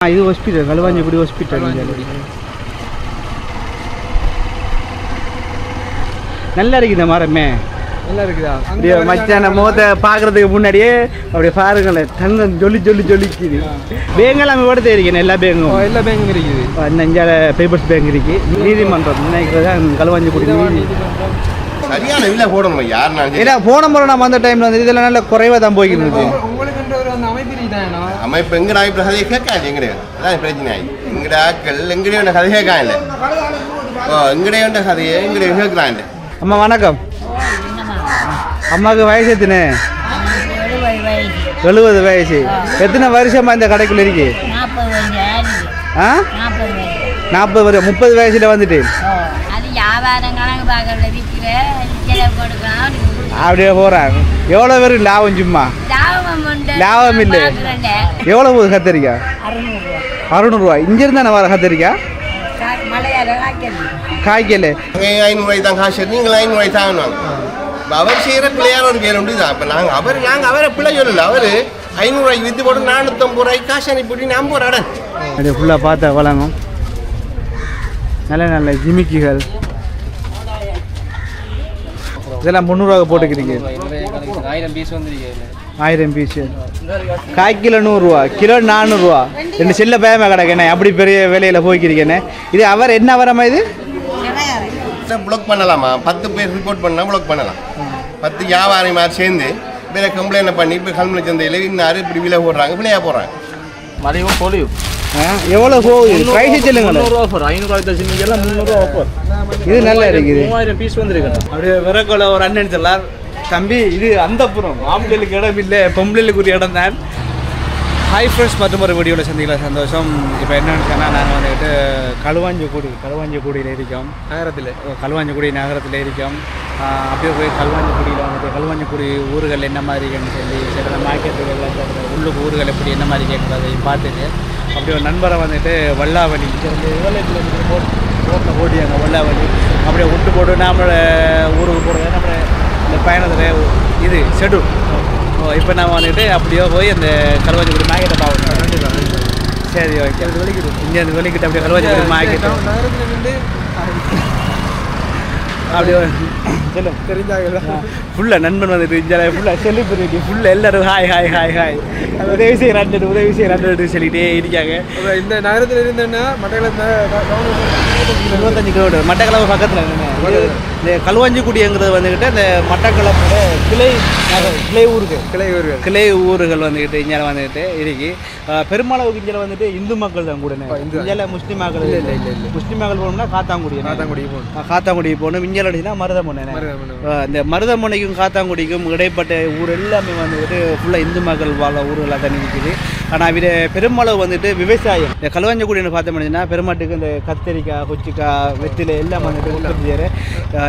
இது hospital Kaluvanchikudy hospital நல்லா இருக்கு இந்த மரமே நல்லா இருக்குதா அப்படியே மச்சான முகத்தை பார்க்கறதுக்கு முன்னாடியே அப்படியே பாருங்களேன் தங்கம் ஜொலி ஜொலி ஜொலிக்குது பேங்கெல்லாம் கூட தெரியும் எல்லா பேங்கும் எல்லா பேங்கும் இருக்குது நெஞ்சால பேப்பர்ஸ் பேங்க் இருக்கு நீதிமன்றம் நினைக்கிறதா களுவாஞ்சிக்குடி நீதி சரியான விலை போடணும் யாருனாலும் சரி. ஏன்னா போன முறை நம்ம அந்த டைம்ல வந்து இதெல்லாம் நல்ல குறைவாக தான் போய்க்கிட்டு ஒரு அந்த அமைப்பு இருக்குதானோ அமைப்பு எங்கடா இப்ப கதையை கேட்காது எங்கடே. அதான் பிரச்சனை ஆகி எங்கட ஆக்கள் எங்கடே உண்ட கதை கேட்கான் இல்லை. ஓ எங்கடே உண்ட கதையை எங்கடே கேட்கலாம் இல்லை. அம்மா வணக்கம். அம்மாவுக்கு வயசு எத்தனை? எழுபது வயசு. எத்தனை வருஷமா இந்த கடைக்குள்ள இருக்கு? ஆ? நாற்பது வருஷம் முப்பது வயசுல வந்துட்டு. அப்படியே போறாங்க எவ்வளோ பேருக்கு லாபம் சும்மா? லாபம் இல்லை. எவ்வளோ போகுது கத்திரிக்காய் அறுநூறுவா. இங்கிருந்து தானே வர கத்திரிக்காய் காய்க்கல ஐநூறுவாய் தான் காசு நீங்கள் ஐநூறுவாய் தான் அவர் செய்கிற பிள்ளையான ஒரு பேர் உண்டு. தான் இப்போ நாங்கள் அவர் நாங்கள் அவரை பிள்ளை சொல்லல. அவர் ஐநூறுவாய்க்கு விற்று போட்டு நானூற்றம்பது ரூபாய்க்கு காசு அனுப்பிவிட்டு நம்ப ஒரு இடம் அப்படியே ஃபுல்லாக பார்த்தா வழங்கும். நல்ல நல்ல ஜிமிக்கிகள். இதெல்லாம் முந்நூறுவா போட்டுக்கிறீங்க. ஆயிரம் பீஸ் வந்துருக்கு. ஆயிரம் பீஸு காய் கிலோ நூறுரூவா கிலோ நானூறுரூவா ரெண்டு செல்ல பயமா கிடக்கண்ணே அப்படி பெரிய விலையில் போய்க்கிறீங்கண்ணே இது அவர் என்ன வரமா இது? ப்ளாக் பண்ணலாமா? பத்து பேர் ரிப்போர்ட் பண்ணால் ப்ளாக் பண்ணலாம். பத்து வியாபாரி மாதிரி சேர்ந்து வேற கம்ப்ளைண்ட் பண்ணி இப்போ கல்முனை சந்தையில் இன்னாரு இப்படி விலை போடுறாங்க விலையாக போடுறாங்க. மதியம் பொழியும் ஆ, எவ்வளோ போகுது ப்ரைஸ் சொல்லுங்களேன். ஆஃபர் ஐநூறுவாய் தச்சு எல்லாம் முந்நூறுவா ஆஃபர் இது நல்லா இருக்குது. மூவாயிரம் பீஸ் வந்துருக்கு அப்படியே விறகுல ஒரு அண்ணன் சொல்லார். தம்பி இது அந்த புறம் ஆம்பளைகளுக்கு இடம் இல்லை பொம்பளைகளுக்கு ஒரு இடம் தான். ஹாய் ஃப்ரெண்ட்ஸ் மற்றும் ஒரு வீடியோவில் சந்திக்கலாம். சந்தோஷம். இப்போ என்னன்னு சொன்னால் நாங்கள் வந்துட்டு களுவாஞ்சிக்குடி களுவாஞ்சிக்குடியில் இருக்கோம். நகரத்தில். களுவாஞ்சிக்குடி நகரத்தில் இருக்கோம். அப்படியே போய் களுவாஞ்சிக்குடியில் வந்துட்டு களுவாஞ்சிக்குடி ஊர்கள் என்ன மாதிரி இருக்குன்னு சொல்லி சில மார்க்கெட்டுகள் உள்ளுக்கு ஊர்கள் எப்படி என்ன மாதிரி கேட்குறதை பார்த்துட்டு அப்படியே ஒரு நண்பரை வந்துட்டு வல்லாவணி ரோட்டில் ஓடியாங்க வல்லாவணி அப்படியே விட்டு போட்டு நம்மளோட ஊருக்கு போகிறது நம்ம இந்த பயணத்தில் இது ஷெட்யூல் ஓ இப்போ நான் வந்துட்டு அப்படியே போய் அந்த கல்வாஞ்சிக்குடி மார்க்கெட்டை பார்க்கணும். சரி ஓகே. அது வெளிக்கிட்டு இங்கே அந்த வெளிக்கிட்டு அப்படியே கல்வாஞ்சிக்குடி மார்க்கெட்டு நகரத்தில் நின்று அப்படியே சொல்லு தெரிஞ்சாங்க ஃபுல்லாக நண்பன் வந்துட்டு இங்கே ஃபுல்லாக செலிபிரிட்டி ஃபுல்லாக எல்லாரும் ஹாய் ஹாய் ஹாய் ஹாய் உதவி செய்கிறாண்டு உதவி செய்கிறாண்டு சொல்லிகிட்டே இருக்காங்க. இந்த நகரத்தில் இருந்தேன்னா மட்டக்களப்பு இருபத்தஞ்சு கிலோமீட்டர் மட்டக்களப்பு பக்கத்தில் இந்த கல்வாஞ்சிக்குடிங்கிறது வந்துக்கிட்டு இந்த மட்டக்களப்போட கிளை கிளை ஊருக்கு கிளை ஊர்கள். கிளை ஊர்கள் வந்துக்கிட்டு இங்கே வந்துக்கிட்டு இருக்கு. அஹ் பெருமளவுக்கு இங்கே வந்துட்டு இந்து மக்கள் தான் கூட. இங்கே முஸ்லீம் மக்கள் இல்லை, இல்லை, இல்லை. முஸ்லீம் மக்கள் போகணும்னா காத்தாங்குடி காத்தாங்குடி போகணும். காத்தாங்குடி போகணும். இங்கே அடிச்சுன்னா மருதமுனை இந்த மருதமுனைக்கும் காத்தாங்குடிக்கும் இடைப்பட்ட ஊர் எல்லாமே வந்துட்டு ஃபுல்லாக இந்து மக்கள் வாழ ஊர்களாக தான் இருக்குது. ஆனால் இது பெருமளவு வந்துட்டு விவசாயம். இந்த கல்வாஞ்சக்குடின்னு பார்த்தோம்னா பெருமாட்டுக்கு இந்த கத்திரிக்காய் கொச்சிக்காய் வெத்திலை எல்லாம் வந்துட்டு உற்பத்தி செய்கிற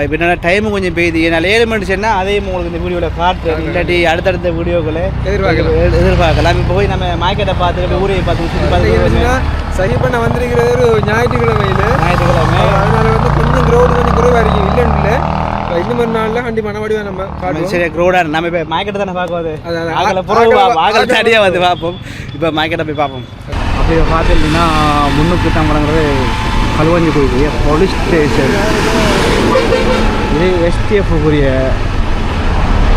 இப்போ என்ன டைம் கொஞ்சம் பெய்யுது என்னால் ஏழு மணி சொன்னால் அதையும் உங்களுக்கு இந்த வீடியோவில் காட்டுறேன். இல்லாட்டி அடுத்தடுத்த வீடியோக்களை எதிர்பார்க்கலாம். எதிர்- எதிர்பார்க்கலாம். இப்போ போய் நம்ம மார்க்கெட்டை பார்த்துட்டு ஊரையை பார்த்து பார்த்து சரி பண்ண வந்திருக்கிறது ஒரு ஞாயிற்றுக்கிழமையில். ஞாயிற்றுக்கிழமை. அதனால வந்து கொஞ்சம் க்ரௌடு கொஞ்சம் குறைவாக இருக்கு. இல்லைன்னு இன்னும் ஒரு நாளில் கண்டிப்பாக மறுபடியும் நம்ம காட்டுவோம் சரி க்ரௌடாக நம்ம இப்போ மார்க்கெட்டை தானே பார்க்குவது ஆகலை புறவு ஆகலை- தனியாக வந்து பார்ப்போம். இப்போ மார்க்கெட்டை போய் பார்ப்போம். அப்படியே பார்த்துட்டீங்கன்னா முன்னுக்கு தான் வழங்குறது கல்வஞ்சி கோயில் போலீஸ் ஸ்டேஷன் இது எஸ்டிஎஃப் உரிய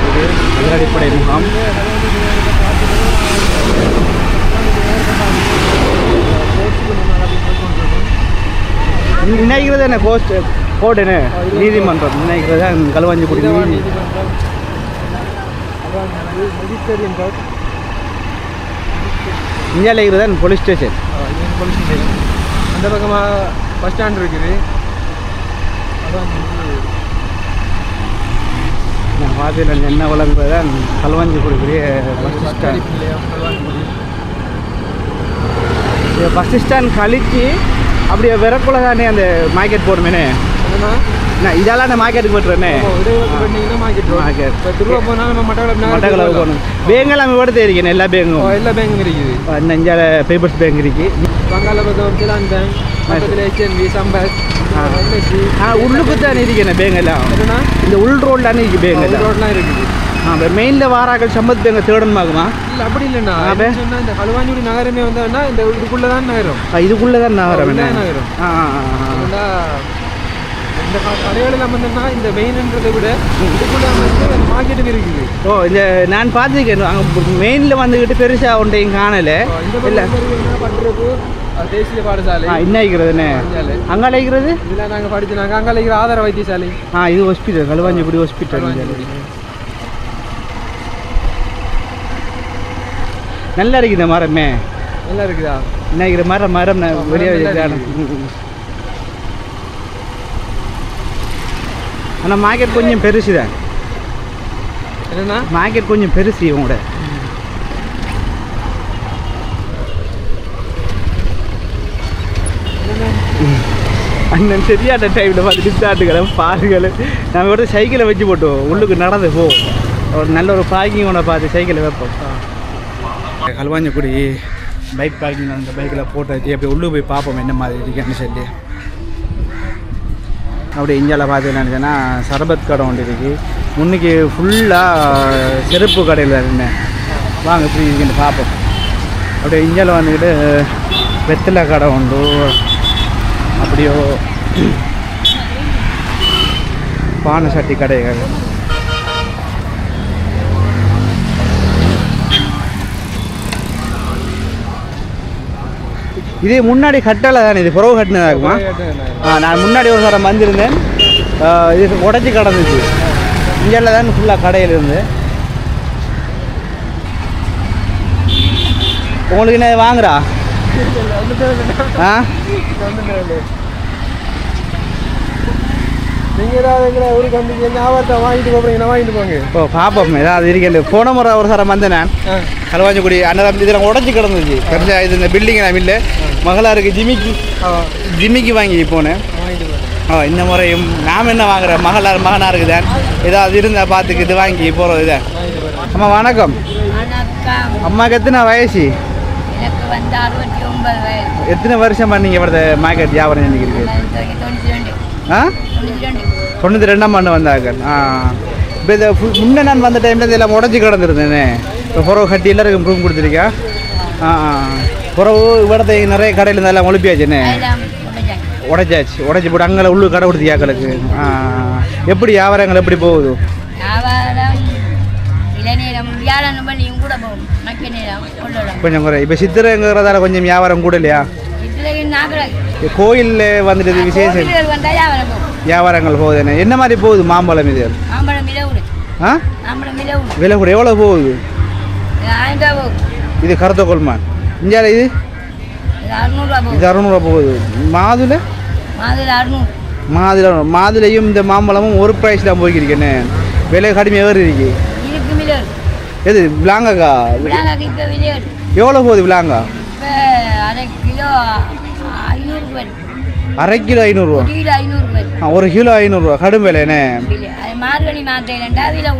இது அதிரடிப்படை முகாம். நினைக்கிறது என்ன கோஸ்ட் கோர்ட் என்ன நீதிமன்றம் நினைக்கிறது கல்வாஞ்சிக்குடி நீதி மெஜிஸ்ட்ரேரியன் கோர்ட் இந்தியாவில் இருக்கிறது போலீஸ் ஸ்டேஷன் போலீஸ் ஸ்டேஷன் அந்த பக்கமாக பஸ் ஸ்டாண்ட் இருக்குது. அதான் நான் பார்த்து என்ன தான் கல்வாஞ்சி கொடுக்குறிய பஸ் ஸ்டாண்ட் பஸ் ஸ்டாண்ட் கழிச்சு அப்படியே விறக்குள்ள தானே அந்த மார்க்கெட் என்னன்னா நான் இதெல்லாம் நான் மார்க்கெட்டுக்கு போட்டுறேனே மார்க்கெட் திருவா போனால் நம்ம மட்டக்களப்பு மட்டக்களவு போகணும். பேங்கெல்லாம் விட தெரியும் எல்லா பேங்கும். எல்லா பேங்கும் இருக்குது. நெஞ்சால பேப்பர்ஸ் பேங்க் இருக்கு. பங்காளபதம் சிலான் பேங்க் பக்கத்தில் ஹெச்என்பி சம்பத் ஆ. உள்ளுக்கு தான் இருக்கேன் பேங்க் எல்லாம்? இந்த உள் ரோட்லானே இருக்கு பேங்க் எல்லாம்? ரோட்லாம் இருக்குது. மெயினில் வாராக்கள் சம்பத் எங்கள் தேடணுமாகுமா? இல்லை அப்படி இல்லைண்ணா. சொன்னால் இந்த ஹலுவாஞ்சுடி நகரமே வந்தோன்னா இந்த இதுக்குள்ளே தான் நகரம் இதுக்குள்ளே தான். ஆ இந்த க- கடைகளெல்லாம் வந்தோம்னா இந்த மெயின்ன்றதை விட இதுக்குள்ளே வந்து மார்க்கெட்டுக்கு இருக்குது. ஓ இந்த நான் பார்த்துருக்கேன். அங்கே மெயினில் வந்துக்கிட்டு பெருசாக ஒன்றையும் காணலை. இல்லை. பக்கம் பண்றது? தேசிய பாடசாலை. ஆ என்ன பாடசாலை. அங்கே அழைக்கிறது இதெல்லாம் நாங்கள் படிச்சு நாங்கள் அங்கே இருக்கிற ஆதார வைத்தியசாலை. ஆ இது ஹாஸ்பிட்டல் களுவாஞ்சிக்குடி ஹாஸ்பிட்டல். நல்லா இருக்குது மரமே நல்லா இருக்குதா? என்ன மரம் மரம் நான் வெளியே மரம் நல்லா வச்சுக்கிறேன் ஆனால் மார்க்கெட் கொஞ்சம் பெருசு தான் என்னன்னா மார்க்கெட் கொஞ்சம் பெருசு இவங்களோட அண்ணன் சரியான டைமில் பார்த்து டிஸ்டாட்டுகளை பாருங்கள் நம்ம கூட சைக்கிளை வச்சு போட்டோம் உள்ளுக்கு நடந்து போ. ஒரு நல்ல ஒரு பார்க்கிங் ஒன்று பார்த்து சைக்கிளை வைப்போம். கல்வாஞ்சக்குடி பைக் பார்க்கிங் அந்த பைக்கில் போட்டு வச்சு அப்படியே உள்ளே போய் பார்ப்போம் என்ன மாதிரி இருக்குன்னு சொல்லி. அப்படி இந்தியாவில் பார்த்தீங்கன்னு சொன்னால் சரபத் கடை ஒன்று இருக்குது முன்னைக்கு ஃபுல்லாக செருப்பு கடையில் இருந்தேன் வாங்க இப்படி இருக்குன்னு பார்ப்போம். அப்படியே இந்தியாவில் வந்துக்கிட்டு வெத்தலை கடை உண்டு. அப்படியோ பானை சட்டி கடைகள். இது முன்னாடி கட்டலை தானே இது புறவு கட்டினதாகுமா ஆ நான் முன்னாடி ஒரு தரம் வந்திருந்தேன். இது உடச்சி கிடந்துச்சு. இங்கெல்லாம் தான் ஃபுல்லாக கடையில் இருந்து உங்களுக்கு என்ன வாங்குறா? ஆ? நீங்கள் ஏதாவது எங்களை ஒரு கம்பெனி ஞாபகத்தை வாங்கிட்டு போகிறீங்கன்னா வாங்கிட்டு போங்க? ஓ பாப்போம். ஏதாவது இருக்கேன் போன முறை ஒரு தரம் வந்தேன் நான். ஆ. கலவாஞ்சிக்குடி அன்னதான் இதில் உடச்சி கிடந்துச்சு. பெருசா இது இந்த பில்டிங் நான் இல்லை. மகளாருக்கு ஜிமிக்கி ஆ. ஜிமிக்கி வாங்கி போனேன். ஓ இந்த முறையும் நாம் என்ன வாங்குறேன் மகளார் மகனாருக்கு தான். ஏதாவது இருந்தால் பார்த்துக்கு இது வாங்கி வாங்கிட்டு போகிறேன் அம்மா வணக்கம். வணக்கம். அம்மாவுக்கு எத்தனை வயசு? எனக்கு வந்து அறுபத்தி ஒன்பது வயசு. எத்தனை வருஷம் பண்ணீங்க இவ்வளோ மார்க்கெட் வியாபாரம் ரெண்டு. ஆ? தொண்ணூற்றி ரெண்டு தொண்ணூற்றி ரெண்டாம் ஆண்டு வந்தாங்க. ஆ. இப்போ இந்த ஃபுல் முன்னே நான் வந்த டைமில் இதெல்லாம் உடஞ்சி கிடந்துருந்தேனே. இப்போ புறவு கட்டி எல்லாருக்கும் ரூம் கொடுத்துருக்கா? ஆ புறவு இவ்வளத்தை நிறைய கடையில் இருந்தால் எல்லாம் ஒழிப்பியாச்சுண்ணே எல்லாம் முடிஞ்சாங்க உடைச்சாச்சு. உடைச்சி போட்டு அங்கே உள்ளு கடை கொடுத்தியாக்களுக்கு ஆ எப்படி வியாபாரங்கள் எப்படி போகுது? கொஞ்சம் குறை. இப்போ சித்திரைங்கிறதால கொஞ்சம் வியாபாரம் கூட இல்லையா? கோயிலில் வந்துட்டு இது விசேஷம் கோவில்கள் வந்தால் வியாபாரம் போகும் வியாபாரங்கள் போகுதுண்ணே என்ன? மாதிரி போகுது மாம்பழம் இது? ஆ? விலை கூட. எவ்வளோ போகுது? இது கருத்த கொள்மான் இந்தியாவில் இது? இது அறுநூறுவா போகுது. மாதுளை? மாதுளை மாதுளையும் இந்த மாம்பழமும் ஒரு ப்ரைஸ் தான் போய்க்கிருக்கேன்னு விலை கடுமையாக ஏறி இருக்கு. எது? விளையாடு எவ்வளோ போகுது அரை கிலோ அரை கிலோ ஐநூறுரூவா ஒரு கிலோ ஐநூறு ரூபாய் ஆ ஒரு கிலோ ஐநூறுரூவா கடும் விலைண்ணே விலை மார்கழி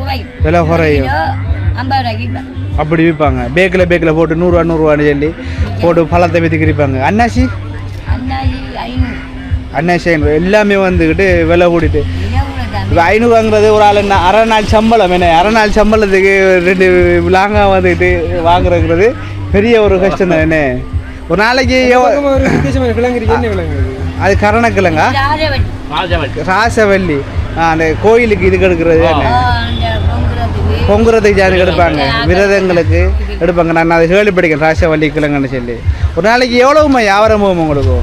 குறையும் விலை குறையும். ஐம்பது ரூபாய்க்கு அப்படி விற்பாங்க. பேக்கில் பேக்கில் போட்டு நூறுரூவா நூறுரூவான்னு சொல்லி போட்டு பழத்தை விற்றுக்கு விற்பாங்க அன்னாசி? ஐநூறு. அன்னாசி ஐநூறு. எல்லாமே வந்துக்கிட்டு விலை கூட்டிட்டு விலை கூட தான் இப்போ ஐநூறுவாங்கிறது ஒரு ஆள் என்ன அரை நாள் சம்பளம். என்ன அரை நாள் சம்பளத்துக்கு ரெண்டு லாங்காக வந்துக்கிட்டு வாங்குறதுங்கிறது பெரிய ஒரு கஷ்டம் தான். என்ன ஒரு நாளைக்கு அது? கரணக்கிழங்கா. ராசவல்லி ஆ, அந்த கோயிலுக்கு இது கெடுக்கிறது தானே அந்த பொங்குறதுக்கு. ஜாதி எடுப்பாங்க? விரதங்களுக்கு எடுப்பாங்க? நான் அதை கேள்விப்படிக்கிறேன் ராசவல்லி கிழங்குன்னு சொல்லி. ஒரு நாளைக்கு எவ்வளவுமா வியாபாரம் போகும் உங்களுக்கு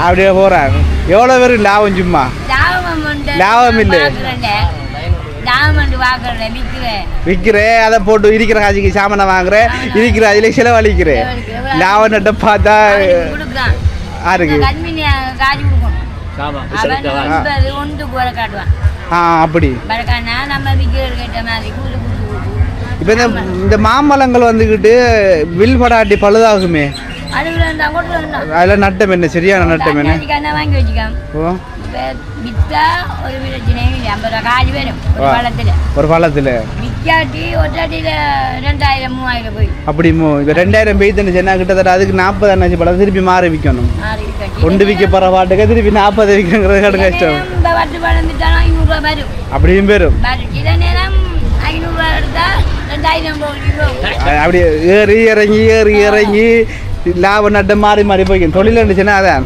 அப்படியே போகிறாங்க எவ்வளோ பேர் லாபம் சும்மா? லாபம் இல்லை. பார்க்கறேன்ல. லாபம் உண்டு பார்க்கறத விற்கிற விற்கிறேன் அதை போட்டு இருக்கிற காசுக்கு சாமானை வாங்குறேன் இருக்கிற அதில் செலவழிக்கிறேன் லாபம் நட்ட பார்த்தா யாருக்கு காசு கொடுக்கணும். அவன் காட்டுவான். ஆ அப்படி. நம்ம விற்கிறது கேட்ட மாதிரி இப்போ இந்த இந்த மாம்பழங்கள் வந்துக்கிட்டு வில் படாட்டி பழுதாகுமே அதில் நட்டம் என்ன? சரியான நட்டம் என்ன? வாங்கி வச்சுக்காம் ஒரு. பழத்தில் விற்காட்டி ஒற்றாட்டியில் ரெண்டாயிரம் மூவாயிரம் போய் அப்படி இப்போ ரெண்டாயிரம் பெய்துன்னு சொன்னா கிட்டத்தட்ட அதுக்கு நாற்பது அண்ணாச்சி பழம் திருப்பி மாறி விற்கணும் கொண்டு விற்க போகிற பாட்டுக்கு திருப்பி நாற்பது விற்கிறங்கிறது கடும் கஷ்டம் அப்படியும் பேரும் அப்படி ஏறி இறங்கி ஏறி இறங்கி லாபம் நட்ட மாறி மாறி போய்க்கும் தொழில் இருந்துச்சுன்னா அதான்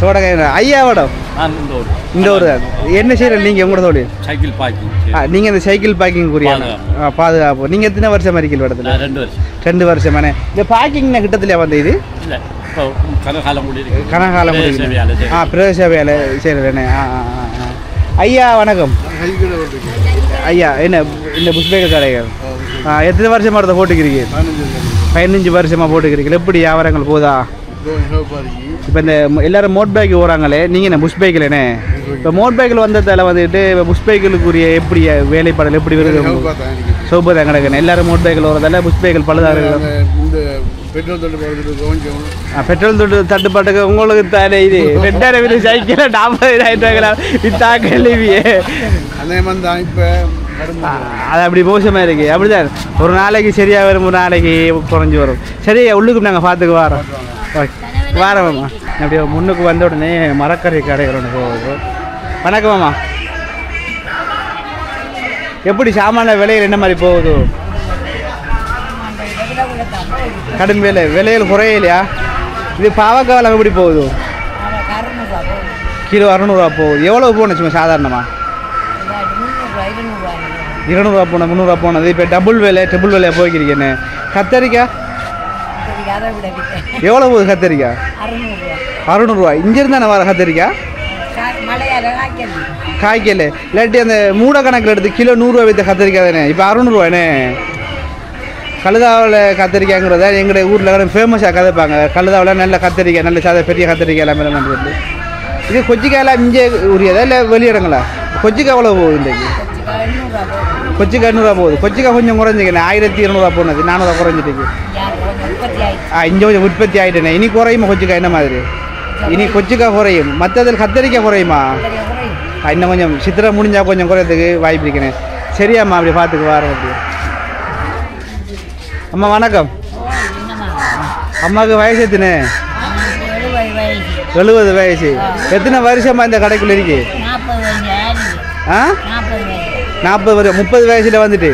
தோடகை ஐயாவோட? நான் இந்த ஒரு இந்த ஒரு தான் என்ன செய்யற நீங்கள் உங்களோட தொழில் சைக்கிள் பார்க்கிங் ஆ, நீங்க இந்த சைக்கிள் பார்க்கிங் குறியா? பாதுகாப்பு. நீங்க எத்தனை வருஷம் இருக்கீங்க இடத்துல நான் ரெண்டு வருஷம். ரெண்டு வருஷமானே இந்த பார்க்கிங் கிட்டத்துல வந்து இது? கனகாலம். ஆ பிரதேச வேலை செய்கிறேனே ஆ. ஐயா வணக்கம். ஐயா என்ன இந்த புஷ்பேக கடைகள் ஆ எத்தனை வருஷமா இருந்த போட்டுக்கிறீங்க? பதினஞ்சு வருஷமா. போட்டுக்கிறீங்க. எப்படி வியாபாரங்கள் போதா? இப்போ இந்த எல்லாரும் மோட் பைக் ஓறாங்களே நீங்கள் என்ன புஷ் பைக்கில்னே இப்போ மோட் பைக்கில் வந்ததால வந்துட்டு இப்போ புஷ் பைக்கிலுக்குரிய எப்படி வேலைப்பாடல் எப்படி வருது சௌபதம் கிடக்குன்னு எல்லாரும் மோட் பைக்கில் ஓறதால புஷ் பைக்கில் பழுதாக இந்த பெட்ரோல் தட்டுப்பாடு தொட்டு தட்டுப்பாட்டுக்கு உங்களுக்கு தானே இது. ரெண்டாயிரம் சைக்கிள் நாற்பதாயிரம் வித்தா கேள்வியே. அதே மாதிரி தான் இப்போ அது அப்படி மோசமாக இருக்கு. அப்படிதான். ஒரு நாளைக்கு சரியாக வரும் ஒரு நாளைக்கு குறைஞ்சி வரும். சரி உள்ளுக்கு நாங்கள் பார்த்துக்கு வரோம். ஓகே. வாரம்மா. அப்படியே முன்னுக்கு வந்த உடனே மரக்கறி கடைகள் ஒன்று போகுது. வணக்கம்மா. எப்படி சாமான விலையில் என்ன மாதிரி போகுது? கடும் விலை. விலையில் குறையலையா? இது பாவக்காவெல்லாம் எப்படி போகுது? கிலோ அறநூறுவா போகுது. எவ்வளோ போகணும் சும்மா சாதாரணமாக இருநூறுவா போனேன் முந்நூறுவா போனது. இப்போ டபுள் விலை ட்ரிபிள் விலையாக போய்க்கிறீங்கன்னு கத்தரிக்காய் எவ்வளோ போகுது கத்தரிக்காய்? அறுநூறுவா. இங்கேருந்து தானே வர கத்தரிக்காய்? காய்க்கல இல்லாட்டி அந்த மூட கணக்கில் எடுத்து கிலோ நூறுரூவா வித்த கத்திரிக்காய் தானே? இப்போ அறுநூறுவாண்ணே கழுதாவில் கத்திரிக்காய்ங்கிறத எங்களுடைய ஊரில் ஃபேமஸாக கதைப்பாங்க. கழுதாவில் நல்ல கத்திரிக்காய் நல்ல சாதா பெரிய கத்திரிக்காய் எல்லாமே எல்லாம் வந்து இது கொச்சிக்காயெல்லாம் இங்கே உரியதா இல்லை வெளியிடங்களா? கொச்சிக்காய் எவ்வளோ போகுது இன்றைக்கு? கொச்சிக்காய் நூறுரூவா போகுது. கொச்சிக்காய் கொஞ்சம் குறைஞ்சிக்கண்ணே. ஆயிரத்தி இரநூறுவா போனது. நானூறுவா குறைஞ்சிட்டு ஆ இங்கே கொஞ்சம் உற்பத்தி ஆகிட்டேனே இனி குறையுமா கொச்சிக்காய் என்ன மாதிரி இனி கொச்சிக்காய் குறையும் மற்றதில் கத்திரிக்காய் குறையுமா ஆ, இன்னும் கொஞ்சம் சித்திரை முடிஞ்சா கொஞ்சம் குறையறதுக்கு வாய்ப்பு இருக்கேன் சரியாம்மா அப்படி பார்த்துக்கு வாரம் அப்படி அம்மா வணக்கம் அம்மாவுக்கு வயசு எத்தனை எழுபது வயசு எத்தனை வருஷமா இந்த கடைக்குள்ள இருக்கு ஆ நாற்பது வருஷம் முப்பது வயசுல வந்துட்டு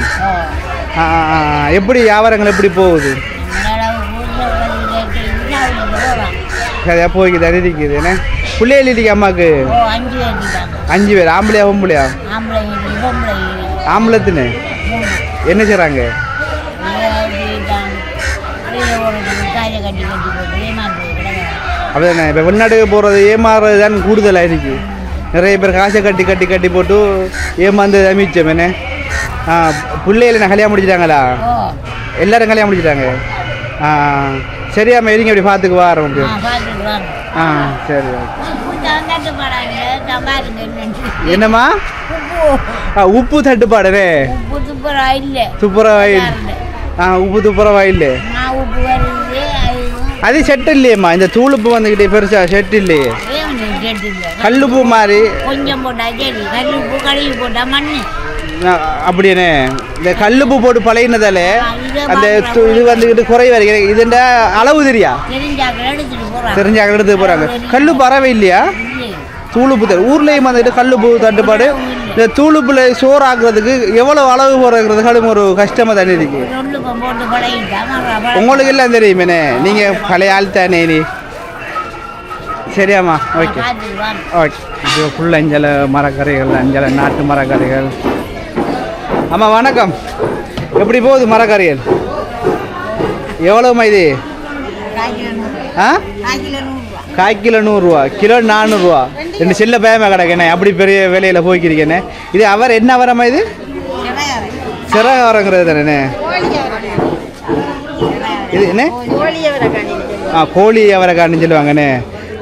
எப்படி வியாபாரங்கள் எப்படி போகுது சரியா போய்க்கு தண்ணி இருக்குது என்ன? பிள்ளைகள் இருக்கு அம்மாவுக்கு அஞ்சு பேர் ஆம்பளையா பொம்பளையா? ஆம்பளத்துன்னு? என்ன செய்கிறாங்க அப்படிதானே இப்போ வெளிநாட்டுக்கு போகிறது ஏமாறுறது தான் கூடுதலாக இருக்கு. நிறைய பேர் காசை கட்டி கட்டி கட்டி போட்டு ஏமாந்து மிச்சம் என்ன? ஆ பிள்ளைகள் என்ன கல்யாணம் முடிச்சிட்டாங்களா? எல்லாரும் கல்யாணம் முடிச்சிட்டாங்க. ஆ சரியா இருங்க அப்படி பார்த்துக்கு வாரோம் ஆ அப்படி பார்த்துட்டு வாங்க ஆ சரி ஓகே. என்னம்மா? உப்பு. ஆ உப்பு தட்டுப்பாடுனே. உப்பு துப்புரா இல்லை. ஆ உப்பு துப்புரவா இல்லை. அது செட் இல்லையேம்மா. இந்த தூளுப்பு வந்துக்கிட்டே பெருசா செட் இல்லையே. கல்லுப்பு மாதிரி கொஞ்சம் போட்டா சரி. கல் உப்பு கழுவி போட்டா மண்ணு. ஆ, அப்படியானே. இந்த கல்லுப்பு போட்டு பழகினதால ஆ, இதை அந்த இது வந்துக்கிட்டு குறை வருகிறது இதுண்ட அளவு தெரியா? தெரிஞ்சாக்கள் எடுத்து போகிறாங்க கல்லு பறவை இல்லையா? இல்லை தூளுப்பு தரு ஊர்லேயும் வந்துட்டு கல்லுப்பு தட்டுப்பாடு. இந்த தூளுப்புல சோறு ஆக்குறதுக்கு எவ்வளோ அளவு போடுறது கடும் ஒரு கஷ்டமாக தானே இருக்கு. போட்டு உங்களுக்கு எல்லாம் தெரியுமேனே? நீங்கள் பழைய ஆள் தானே நீ. சரியாம்மா ஓகே. ஓகே. இது ஃபுல் அஞ்சல மரக்கறிகள் அஞ்சல நாட்டு மரக்கறிகள். அம்மா வணக்கம். எப்படி போகுது மரக்கறிகள் எவ்வளோம்மா இது? ஆ? கால் கிலோ நூறுரூவா. கிலோ நானூறுரூவா. ரெண்டு செல்ல பயமா கிடக்கண்ணே அப்படி பெரிய விலையில் போய்க்கிறீங்கண்ணே இது அவர் என்ன வரமா இது? சிறக வரங்கிறது தானே இது என்ன? ஆ கோழி அவரைக்கான்னு சொல்லுவாங்கண்ணே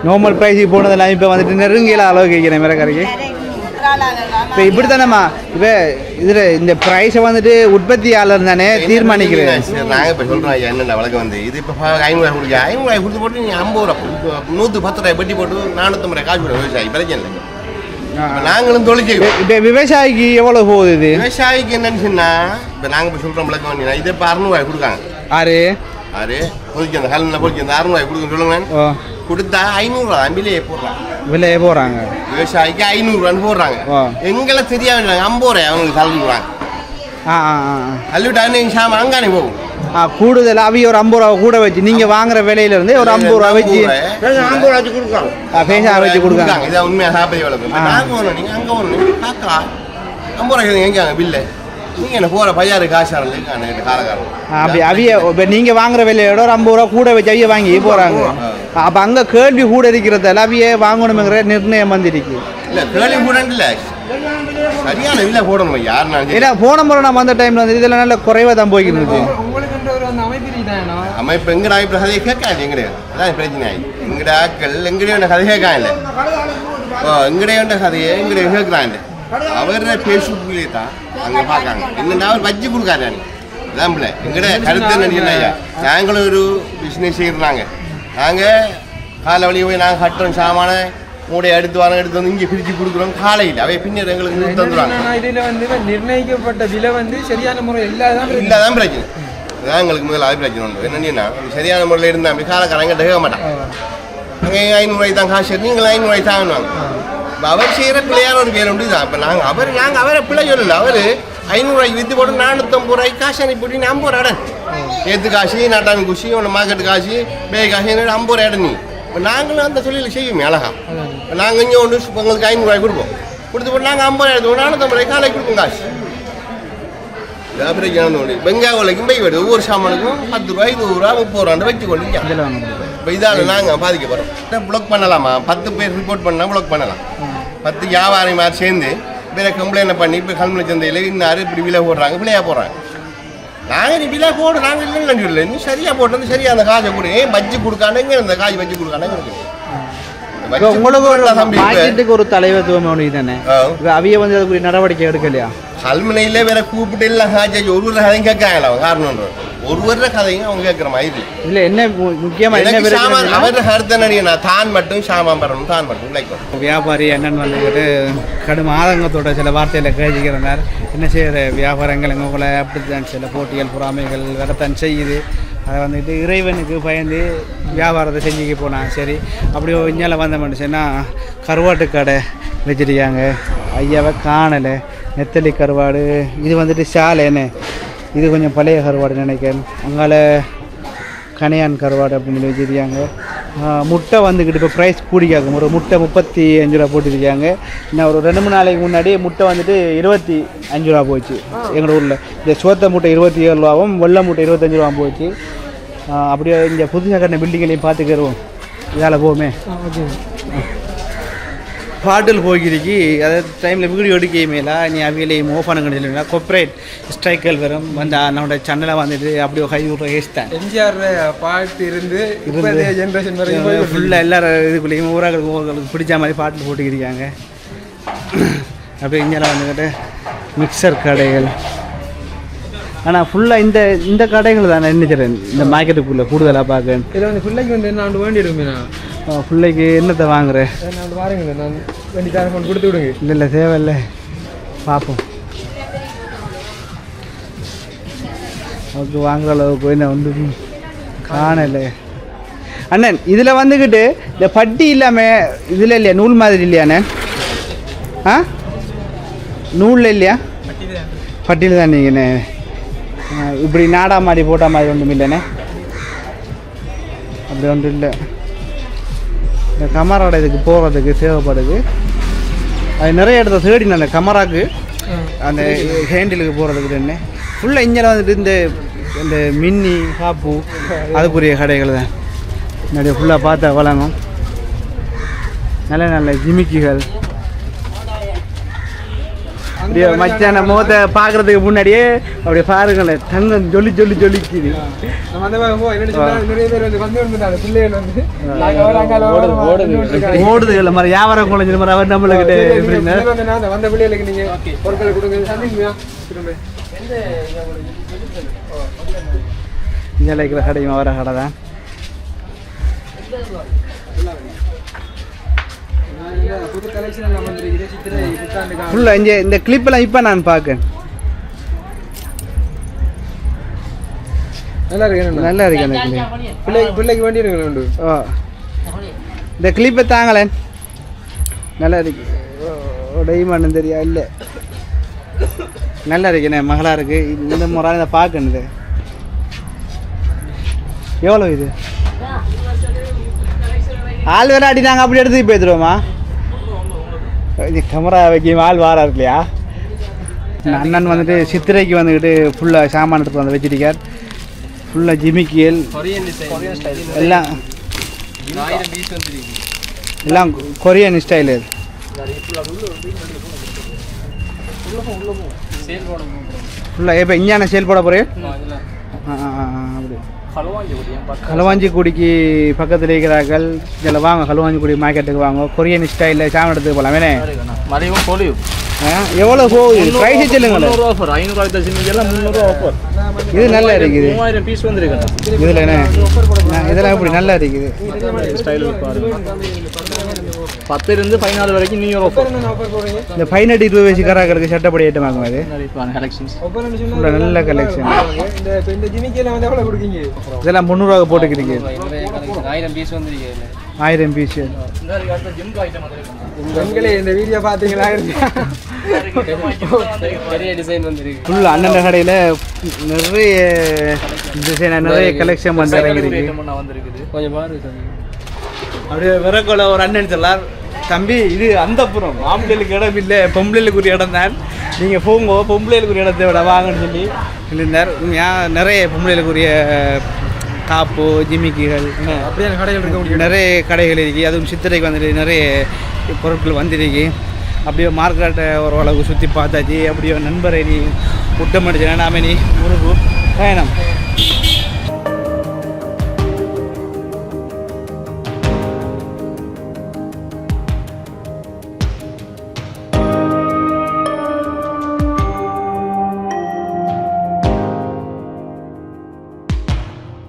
நார்மல் ப்ரைஸுக்கு போனதெல்லாம் இப்போ வந்துட்டு நெருங்கில அளவு கேட்கிறேன் மிரக்கரைக்கு இப்போ இப்படி தானேம்மா இப்போ இதில் இந்த ப்ரைஸை வந்துட்டு உற்பத்தியாளர் தானே தீர்மானிக்கிறேன் சரி, நாங்க இப்ப சொல்றோம் ஐயா, என்னடா வழக்கம் வந்து? இது இப்ப ஐநூறு கொடுக்க ஐநூறு கொடுத்து போட்டு நீ ஐம்பது ரூபா நூத்து பத்து ரூபாய் பெட்டி போட்டு நானூத்தம்பது ரூபாய் காசு போடுற விவசாயி. பிரச்சனை இல்லை. நாங்களும் தொழில் இப்போ விவசாயிக்கு எவ்வளோ போகுது இது? விவசாயிக்கு என்னன்னு சொன்னா இப்ப நாங்க இப்ப சொல்றோம் விளக்கம் வேண்டியது இது இப்ப அறுநூறுவாய் கொடுக்காங்க. ஆறு. ஆறு. பொதுக்கி அந்த கல்லில் பொதுக்கி அந்த அறுநூறுவாய் கொடுக்க சொல்லுங்க கொடுத்தா ஐநூறுரூவா விலையை போடுறாங்க விலையே போகிறாங்க விவசாயிக்கு ஐநூறுரூவான்னு போடுறாங்க. எங்களை தெரியா வேண்டாங்க ஐம்பது ரூபாய் அவங்களுக்கு தள்ளிடுவாங்க ஆ ஆ ஆ நீங்கள் சாமான் அங்கானே போகும் ஆ கூடுதல் அவிய ஒரு ஐம்பது ரூபா கூட வச்சு நீங்கள் வாங்குற விலையில இருந்து ஒரு ஐம்பது ரூபா வச்சு ஐம்பது ரூபா வச்சு கொடுக்குறாங்க ஆ, பேசா வச்சு கொடுக்காங்க இதான் உண்மையாக சாப்பிட ஆ. நாங்கள் ஒன்று நீங்கள் அங்கே ஒன்று காக்கா ஐம்பது ரூபாய் எங்கேங்க பில்லு நீங்கள் போகிற பையாறு காசு இருக்காங்க காலகாலம் ஆ, அப்படி அவிய இப்போ நீங்கள் வாங்குற விலையோட ஒரு ஐம்பது ரூபா கூட வச்சு அவிய வாங்கி போகிறாங்க அப்போ அங்கே கேள்வி கூட இருக்கிறதால அவிய வாங்கணுங்கிற நிர்ணயம் வந்துருக்கு. இல்லை கேள்வி கூட இல்லை. சரியான விலை போடணும் யாருனாலும் சரி. ஏன்னா போன முறை நம்ம அந்த டைமில் வந்து இதில் நல்ல குறைவாக தான் போய்க்கிட்டு அந்த அமைப்பு அமைப்பு எங்கடா இப்போ கதையை கேட்காது எங்கடைய அதான் பிரச்சனை. எங்கட ஆக்கள் எங்கடைய கதை கேட்கான் இல்லை ஓ எங்கடைய கதையை எங்கடைய கேட்குறான் இல்லை அவர ஃபேஸ்புக்லேயே தான் அங்கே பார்க்காங்க என்னடா அவர் வச்சு கொடுக்காரு அதான் பிள்ளை எங்கட கருத்து என்ன ஐயா நாங்களும் ஒரு பிஸ்னஸ் செய்கிறாங்க நாங்கள் காலை வழி போய் நாங்கள் கட்டுறோம் சாமான மூடையை எடுத்து வரோம் எடுத்து வந்து இங்கே பிரித்து கொடுக்குறோம் காலையில் அவை பின்னர் எங்களுக்கு தந்துடுவாங்க என்னன்னா, இதுல வந்து நிர்ணயிக்கப்பட்ட விலை வந்து சரியான முறை இல்லாதான் இல்லாதான் பிரச்சனை அதான் எங்களுக்கு முதல்ல அது பிரச்சனை உண்டு என்னன்னா சரியான முறையில் இருந்தால் அப்படி காலக்காரங்க கேட்க மாட்டான் அங்கே ஐநூறுவாய் தான் காசு நீங்கள் ஐநூறுவாய் தான் அவர் செய்கிற பிள்ளையான ஒரு பேர் உண்டு. அப்போ இப்போ நாங்கள் அவர் நாங்கள் அவரை பிள்ளை சொல்லல. அவர் ஐநூறுரூவாய்க்கு விற்று போட்டு நானூற்றம்பது ரூபாய்க்கு காசு அனுப்பிட்டு நீ ஐம்பது ரூபா ஏற்று காசு நாட்டான் குஷி உன்னை மார்க்கெட்டு காசு பே காசு ஐம்பது ரூபா இடம் நீ. இப்போ நாங்களும் அந்த தொழில் செய்யும் அழகா. இப்போ நாங்கள் இங்கே ஒன்று உங்களுக்கு ஐநூறுவாய் கொடுப்போம். கொடுத்து போட்டு நாங்கள் ஐம்பது ரூபாய் எடுத்துவோம் நானூற்றம்பது ரூபாய்க்கு காலைக்கு கொடுப்போம் காசு. இதான் பிரச்சனை ஒன்று வெங்காய விலைக்கும் போய் ஒவ்வொரு சாமானுக்கும் பத்து ரூபாய் இருபது ரூபா முப்பது ரூபா வச்சு கொண்டு இப்போ இதால் நாங்கள் பாதிக்கப்படுறோம். ப்ளாக் பண்ணலாமா? பத்து பேர் ரிப்போர்ட் பண்ணால் ப்ளாக் பண்ணலாம். பத்து வியாபாரி மாதிரி சேர்ந்து வேற கம்ப்ளைண்ட் பண்ணி இப்போ கல்முனை சந்தையில் இன்னார் இப்படி விலை போடுறாங்க விலையாக போடுறாங்க. நாங்கள் நீ விலை போடு நாங்கள் இல்லைன்னு இல்லை நீ சரியாக போட்டு வந்து சரியாக அந்த காசை கொடுங்க ஏன் பஜ்ஜி கொடுக்கானுங்க அந்த காய் பஜ்ஜி கொடுக்கானுங்க இருக்குது? உங்களுக்கு ஒரு ஒரு தலைவத்துவம் ஒன்று தானே? அவிய வந்து அதுக்குரிய நடவடிக்கை எடுக்கலையா? கல்முனையில் வேற கூப்பிட்டு எல்லாம் காய்ச்சி ஒரு ஒரு கதையும் அவன் காரணம் ஒரு ஒரு கதையும் அவங்க கேட்குற மாதிரி இல்லை. என்ன முக்கியமா என்ன சாமான் அவர கருத்து என்ன தான் மட்டும் சாமான் பெறணும் தான் மட்டும் லைக் வியாபாரி என்னன்னு வந்துக்கிட்டு கடும் ஆதங்கத்தோட சில வார்த்தையில் கேட்டுக்கிறார் என்ன செய்கிற வியாபாரங்கள் எங்களை அப்படித்தான் சில போட்டிகள் பொறாமைகள் வரத்தான் செய்யுது. அதை வந்துட்டு இறைவனுக்கு பயந்து வியாபாரத்தை செஞ்சுக்க போனான். சரி அப்படி இஞ்சால வந்த மனுஷன்னா கருவாட்டு கடை வச்சிருக்காங்க. ஐயாவை காணலை. நெத்தலி கருவாடு இது வந்துட்டு சாலைன்னு இது கொஞ்சம் பழைய கருவாடு நினைக்கிறேன். அங்கால கனையான் கருவாடு அப்படின்னு சொல்லி வச்சுருக்காங்க. முட்டை வந்துக்கிட்டு இப்போ ப்ரைஸ் கூடிக்காங்க ஒரு முட்டை முப்பத்தி அஞ்சு ரூபா போட்டுருக்காங்க இன்னும் ஒரு ரெண்டு மூணு நாளைக்கு முன்னாடி முட்டை வந்துட்டு இருபத்தி அஞ்சு ரூபா போச்சு. எங்களோட ஊரில். இந்த சோத்த முட்டை இருபத்தி ஏழு ரூபாவும் வெள்ளை முட்டை இருபத்தஞ்சு ரூபா போச்சு. அப்படியே இந்த புதுசாக கட்டின பில்டிங்களையும் பார்த்துக்கிறோம் இதால் போவோமே ஓகே. பாட்டில் போய்கிருக்கு அதாவது டைமில் வீடியோ எடுக்கையுமேலா நீ அவையிலையும் ஓ பண்ணுங்கன்னு சொல்லுவீங்களா கொப்ரேட் ஸ்ட்ரைக்கல் வரும். வந்து நம்மளோட சேனலை வந்துட்டு அப்படியே கை விட்ற ஏஸ்தான் எம்ஜிஆர் பாட்டு இருந்து ஜென்ரேஷன் வரைக்கும் போய் ஃபுல்லாக எல்லாரும் இதுக்குள்ளேயும் ஊராங்களுக்கு ஊர்களுக்கு பிடிச்ச மாதிரி பாட்டில் போட்டுக்கிறியாங்க அப்படியே இங்கே வந்துக்கிட்டு மிக்சர் கடைகள். ஆனால் ஃபுல்லாக இந்த இந்த கடைகள் தானே நினைச்சிறேன் இந்த மார்க்கெட்டுக்குள்ளே கூடுதலாக பார்க்க. இதில் வந்து பிள்ளைக்கு வந்து என்ன ஆண்டு வேண்டி இருக்குமே நான் பிள்ளைக்கு என்னத்தை வாங்குறேன் நான் வாருங்களேன் நான் வேண்டி ஃபோன் கொடுத்து விடுங்க. இல்லை இல்லை தேவையில்லை. பார்ப்போம் ஓகே வாங்குற அளவுக்கு என்ன வந்து காணலை. அண்ணன் இதில் வந்துக்கிட்டு இந்த பட்டி இல்லாமல் இதில் இல்லையா? நூல் மாதிரி இல்லையாண்ணே ஆ? நூலில் இல்லையா? பட்டியில் தான் நீங்கண்ணே இப்படி நாடா மாதிரி போட்ட மாதிரி ஒன்றும் இல்லைண்ணே அப்படி ஒன்றும் இல்லை. இந்த கமரோட இதுக்கு போகிறதுக்கு தேவைப்படுது. அது நிறைய இடத்த தேடி அந்த கமராக்கு அந்த ஹேண்டிலுக்கு போகிறதுக்கு என்ன ஃபுல்லாக இங்கே வந்துட்டு இந்த இந்த மின்னி காப்பு அதுக்குரிய கடைகள் தான். நிறைய ஃபுல்லாக பார்த்தா வழங்கும். நல்ல நல்ல ஜிமிக்கிகள். அப்படியே மச்சான முகத்தை பார்க்கறதுக்கு முன்னாடியே அப்படியே பாருங்களேன். தங்கம் ஜொலி ஜொலி ஜொலிக்குது. ஓடுது இல்லை மாதிரி வியாபாரம் குழஞ்சிரு மாதிரி அவர் பிள்ளைகள் வந்து பிள்ளைகளுக்கு நீங்க பொருட்களை கொடுங்க. கடையும் வர கடை தான். ஃபுல்லாக இங்கே இந்த கிளிப்பெல்லாம் இப்போ நான் பார்க்கேன். நல்லா இருக்கு நல்லா இருக்கு அந்த கிளிப் பிள்ளைக்கு பிள்ளைக்கு வேண்டி இருக்கு ஓ இந்த கிளிப்பை தாங்களேன். நல்லா இருக்கு. டைமண்ட் தெரியா இல்லை. நல்லா இருக்குண்ணே மகளா இருக்கு. இந்த முறை இதை பார்க்கணுது எவ்வளோ இது? ஆள் வேற அடி நாங்கள் அப்படி எடுத்து போயிடுவோமா இது கேமரா வைக்க ஆள் வாரா இல்லையா? அண்ணன் வந்துட்டு சித்திரைக்கு வந்துக்கிட்டு ஃபுல்லாக சாமான் எடுத்து வந்து வச்சிருக்கார் ஃபுல்லாக ஜிமிக்கியல் எல்லாம் எல்லாம் கொரியன் ஸ்டைல் இது. ஃபுல்லாக இப்போ இஞ்ஞான சேல் போட போகிறேன் ஆ ஆ, ஆ, அப்படி களுவாஞ்சிக்குடிக்கு பக்கத்தில் இருக்கிறார்கள். இதில் வாங்க களுவாஞ்சிக்குடி மார்க்கெட்டுக்கு வாங்க. கொரியன் ஸ்டைலில் சாமன் எடுத்து போகலாம் வேணே? ஆ, எவ்வளோ போகுது? ப்ரைஸ் சொல்லுங்களேன். முந்நூறுவா ஆஃபர் ஐநூறுவா எல்லாம் முந்நூறுவா ஆஃபர் இது நல்லா இருக்குது. மூவாயிரம் பீஸ் வந்துருக்கு இதில் என்ன? இதெல்லாம் இப்படி நல்லா இருக்குது. ஸ்டைல் பாருங்க. பத்து இருந்து பதினாலு வரைக்கும் நியூ இயர் ஆஃபர் இந்த பதினெட்டு இருபது வயசு கராக்களுக்கு சட்டப்படி ஐட்டம் வாங்குவோம் அது. நல்ல கலெக்ஷன் இந்த இப்போ இந்த ஜிமிக்கியில் வந்து எவ்வளோ கொடுக்கீங்க இதெல்லாம் முந்நூறுவா போட்டுக்கிறீங்க. ஆயிரம் பீஸ் வந்துருக்கு. ஆயிரம் பீஸ் பெண்களே இந்த வீடியோ பார்த்தீங்களா? பெரிய டிசைன் வந்துருக்கு. ஃபுல்லாக அண்ணன் கடையில் நிறைய டிசைன் நிறைய கலெக்ஷன் பண்ணுறாங்க வந்திருக்குது. கொஞ்சம் பாருங்க அப்படியே விறகுல ஒரு அண்ணன் சொல்லார். தம்பி இது அந்த புறம் ஆம்பளைகளுக்கு இடம் இல்லை பொம்பளைகளுக்கு இடம் தான். நீங்கள் போங்க பொம்பளைகளுக்கு இடத்தை விட வாங்கன்னு சொல்லி. சொல்லியிருந்தார் யா- நிறைய பொம்பளைகளுக்குரிய காப்பு ஜிமிக்கிகள் என்ன, அப்படியே கடைகள் இருக்க முடியும். நிறைய கடைகள் இருக்கு. அதுவும் சித்திரைக்கு வந்துட்டு நிறைய பொருட்கள் வந்துருக்கு. அப்படியே மார்க்கெட்டை ஓரளவுக்கு சுற்றி பார்த்தாச்சு. அப்படியே நண்பரை நீ புட்டம் அடிச்சுனா நாம நீ முருகு பயணம்.